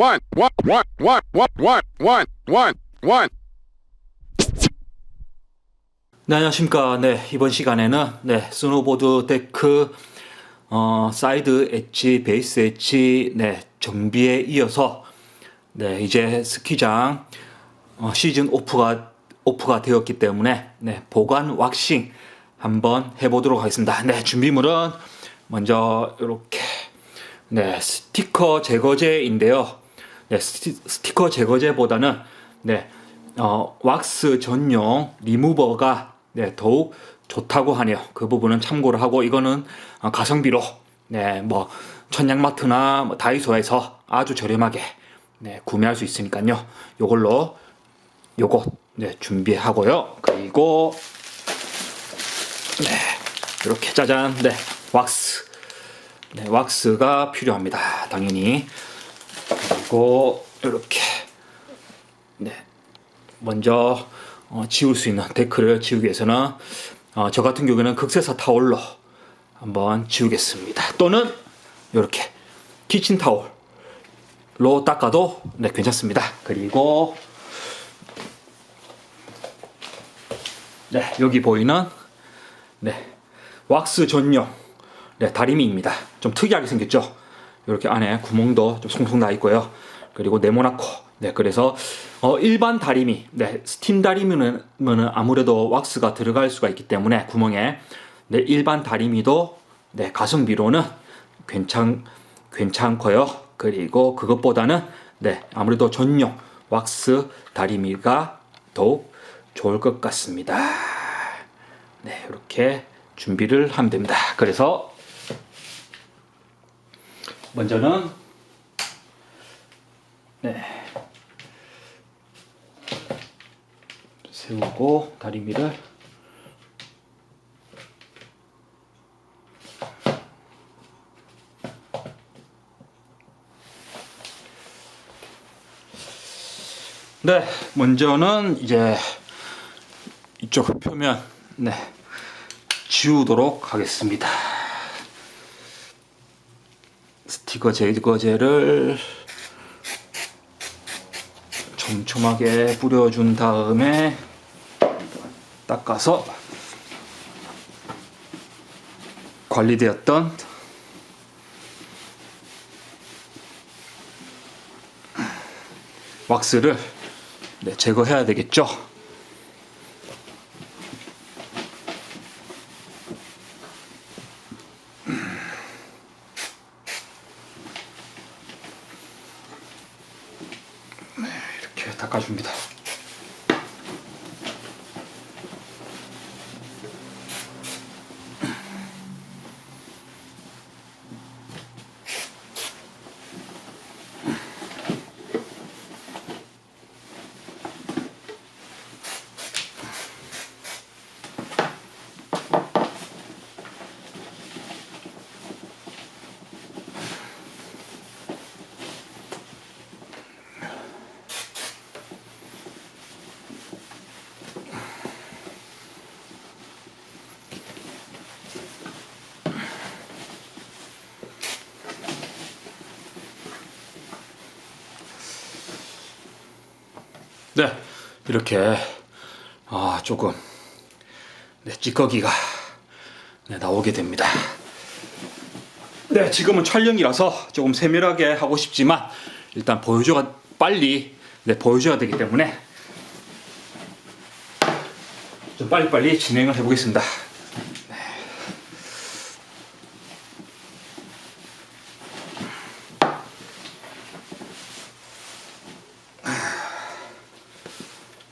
one, one, one, one, one, one, one, one. 네, 안녕하십니까. 네, 이번 시간에는 네, 스노보드 데크 어, 사이드 엣지, 베이스 엣지 네, 정비에 이어서 네, 이제 스키장 어, 시즌 오프가 오프가 되었기 때문에 네, 보관 왁싱 한번 해 보도록 하겠습니다. 네, 준비물은 먼저 이렇게 네, 스티커 제거제인데요. 네, 스티, 스티커 제거제보다는 네, 어, 왁스 전용 리무버가 네, 더욱 좋다고 하네요. 그 부분은 참고를 하고 이거는 어, 가성비로 네, 뭐 천양마트나 뭐 다이소에서 아주 저렴하게 네, 구매할 수 있으니까요. 요걸로 요거 네, 준비하고요. 그리고 네, 이렇게 짜잔, 네, 왁스, 네, 왁스가 필요합니다. 당연히 그리고 이렇게 네, 먼저 어, 지울 수 있는 데크를 지우기 위해서는 어, 저 같은 경우에는 극세사 타올로 한번 지우겠습니다. 또는 이렇게 키친 타올로 닦아도 네, 괜찮습니다. 그리고 네, 여기 보이는 네, 왁스 전용 네, 다리미입니다. 좀 특이하게 생겼죠? 이렇게 안에 구멍도 좀 송송 나 있고요. 그리고 네모나코. 네, 그래서 어, 일반 다리미, 네, 스팀 다리미는 아무래도 왁스가 들어갈 수가 있기 때문에 구멍에 네, 일반 다리미도 네, 가성비로는 괜찮 괜찮고요. 그리고 그것보다는 네, 아무래도 전용 왁스 다리미가 더욱 좋을 것 같습니다. 네, 이렇게 준비를 하면 됩니다. 그래서 먼저는 네. 세우고 다리미를 네, 먼저는 이제 이쪽 표면 네 지우도록 하겠습니다. 스티커 제거제를 촘촘하게 뿌려준 다음에 닦아서 관리되었던 왁스를 네, 제거해야 되겠죠. 이렇게 닦아줍니다. 네, 이렇게 아 조금 네, 찌꺼기가 네, 나오게 됩니다. 네, 지금은 촬영이라서 조금 세밀하게 하고 싶지만 일단 보여줘가 빨리 네, 보여줘야 되기 때문에 좀 빨리빨리 진행을 해보겠습니다.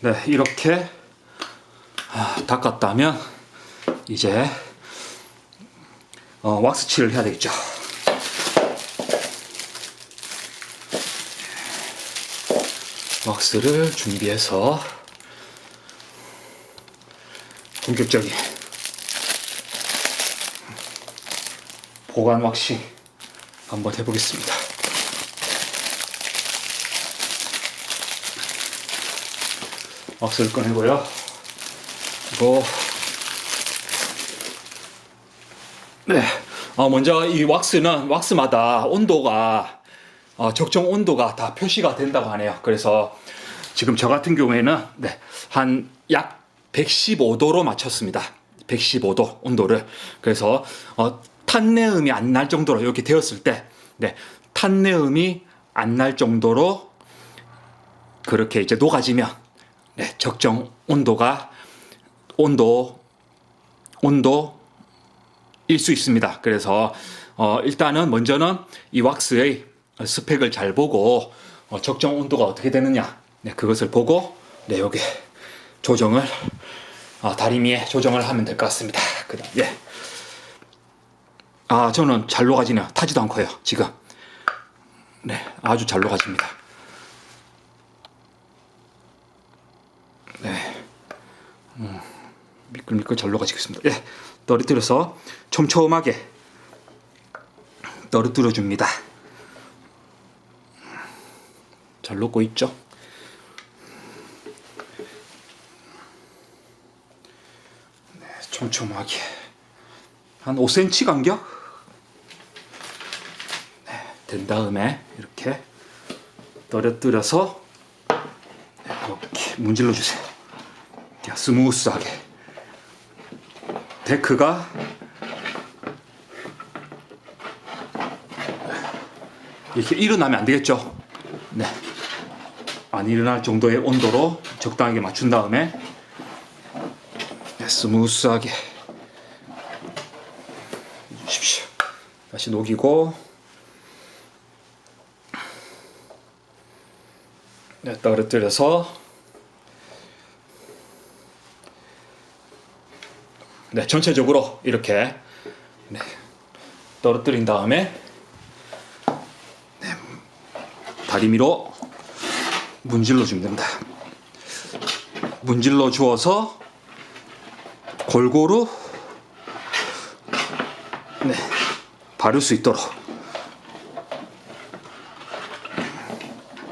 네, 이렇게 아, 닦았다면 이제 어, 왁스 칠을 해야 되겠죠. 왁스를 준비해서 본격적인 보관 왁싱 한번 해보겠습니다. 왁스를 꺼내고요. 그리고 네, 어, 먼저 이 왁스는 왁스마다 온도가 어, 적정 온도가 다 표시가 된다고 하네요. 그래서 지금 저 같은 경우에는 네, 한약 115도로 맞췄습니다. 115도 온도를. 그래서 어, 탄내음이 안 날 정도로 이렇게 되었을 때, 네, 탄내음이 안 날 정도로 그렇게 이제 녹아지면 네, 적정 온도가 온도 온도일 수 있습니다. 그래서 어, 일단은 먼저는 이 왁스의 스펙을 잘 보고 어, 적정 온도가 어떻게 되느냐 네, 그것을 보고 네, 여기 조정을 어, 다리미에 조정을 하면 될 것 같습니다. 그다음 예. 아 저는 잘 녹아지네요. 타지도 않고요. 지금 네 아주 잘 녹아집니다. 네. 음, 잘 녹아지고 있습니다. 예, 떨어뜨려서 촘촘하게 떨어뜨려 줍니다. 잘 녹고 있죠? 네, 촘촘하게 한 5cm 간격 네, 된 다음에 이렇게 떨어뜨려서 네, 이렇게 문질러 주세요. 스무스하게 데크가 이렇게 일어나면 안 되겠죠. 네. 안 일어날 정도의 온도로 적당하게 맞춘 다음에 네, 스무스하게 주십시오. 다시 녹이고 네, 떨어뜨려서 네, 전체적으로 이렇게 네, 떨어뜨린 다음에 네, 다리미로 문질러 주면 됩니다. 문질러 주어서 골고루 네, 바를 수 있도록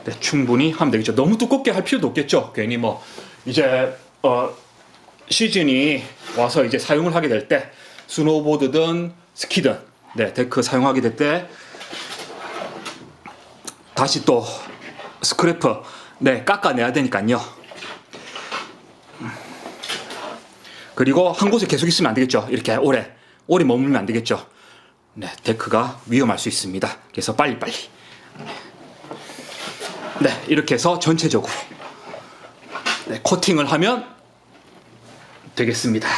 네, 충분히 하면 되겠죠. 너무 두껍게 할 필요도 없겠죠. 괜히 뭐 이제 어, 시즌이 와서 이제 사용을 하게 될 때 스노보드든 스키든 네, 데크 사용하게 될 때 다시 또 스크래퍼 네, 깎아내야 되니까요. 그리고 한 곳에 계속 있으면 안 되겠죠. 이렇게 오래 오래 머물면 안 되겠죠. 네, 데크가 위험할 수 있습니다. 그래서 빨리빨리. 네, 이렇게 해서 전체적으로 네, 코팅을 하면 되겠습니다.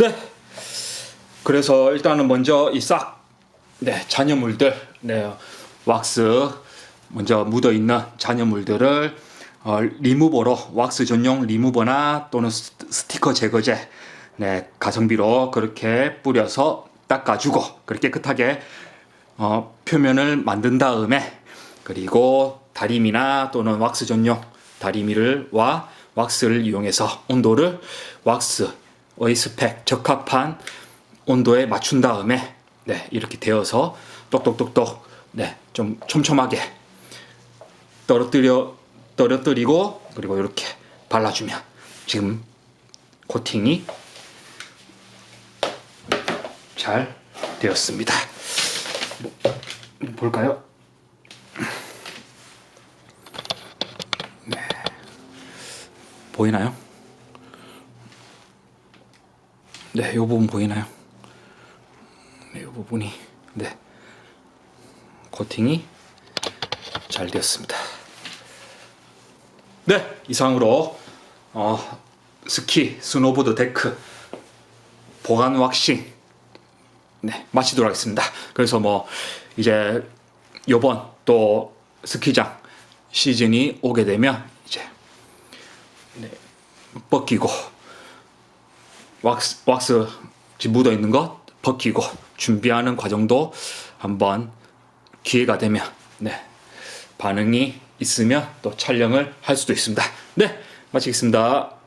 네. 그래서 일단은 먼저 이 싹, 네, 잔여물들, 네, 왁스, 먼저 묻어 있는 잔여물들을 어, 리무버로, 왁스 전용 리무버나 또는 스- 스티커 제거제, 네, 가성비로 그렇게 뿌려서 닦아주고, 그렇게 깨끗하게 어, 표면을 만든 다음에 그리고 다리미나 또는 왁스 전용 다리미를 와 왁스를 이용해서 온도를 왁스 의 스펙 적합한 온도에 맞춘 다음에 네 이렇게 되어서 똑똑똑똑 네 좀 촘촘하게 떨어뜨려 떨어뜨리고 그리고 이렇게 발라주면 지금 코팅이 잘 되었습니다. 볼까요? 네. 보이나요? 네, 이 부분 보이나요? 네, 이 부분이 네 코팅이 잘 되었습니다. 네, 이상으로 어, 스키 스노보드 데크 보관 왁싱 네, 마치도록 하겠습니다. 그래서 뭐 이제 요번 또 스키장 시즌이 오게 되면 이제 네, 벗기고 왁스 왁스 묻어 있는 것 벗기고 준비하는 과정도 한번 기회가 되면 네, 반응이 있으면 또 촬영을 할 수도 있습니다. 네, 마치겠습니다.